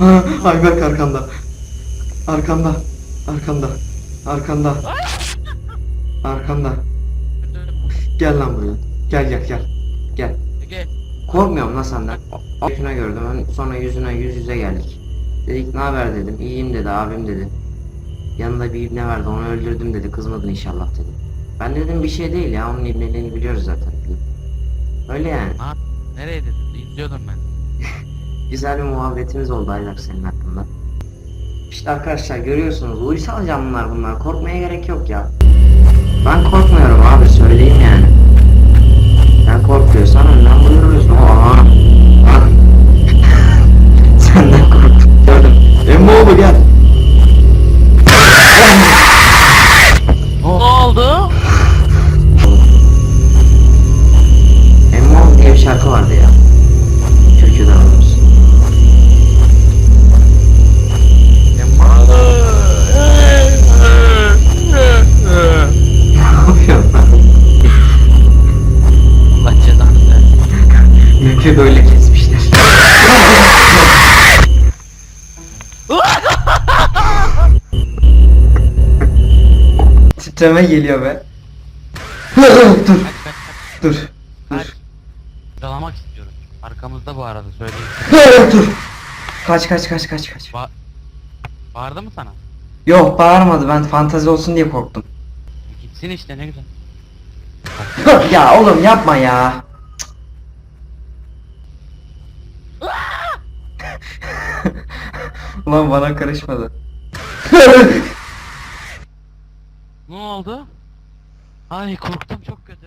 Ayberk arkanda. Arkanda. Arkanda. Arkanda. Arkanda. Gel lan buraya. Gel gel gel. Gel. Korkmuyorum lan senden. Yüzüne gördüm. Ön- Sonra yüzüne yüz yüze geldik. Dedik ne haber dedim. İyiyim dedi abim dedi. Yanında bir ibne vardı onu öldürdüm dedi. Kızmadın inşallah dedi. Ben dedim bir şey değil ya onun ibneliğini biliyoruz zaten. Öyle yani. Ha, nereye dedin? İzliyordum ben. Güzel bir muhabbetimiz oldu Ayberk senin hakkında. İşte arkadaşlar görüyorsunuz uysal canlılar bunlar. Korkmaya gerek yok ya. Ben korkmuyorum abi söyleyeyim yani. Sen korkuyorsan önden buyururuz. Aa. Bak. Senden korktum gördüm. Emmoğlu gel. Ne oldu? Emmoğlu diye bir şarkı vardı ya. Mülkü böyle kesmişler. Titreme geliyor be. dur, dur, dur. Yalamak istiyorum. Arkamızda bu arada söyleyeyim. dur. Kaç kaç kaç kaç kaç. Ba Bağırdı mı sana? Yok bağırmadı ben fantazi olsun diye korktum. Gitsin işte ne güzel. ya oğlum yapma ya. Ulan bana karışmadı. Ne oldu? Ay korktum çok kötü.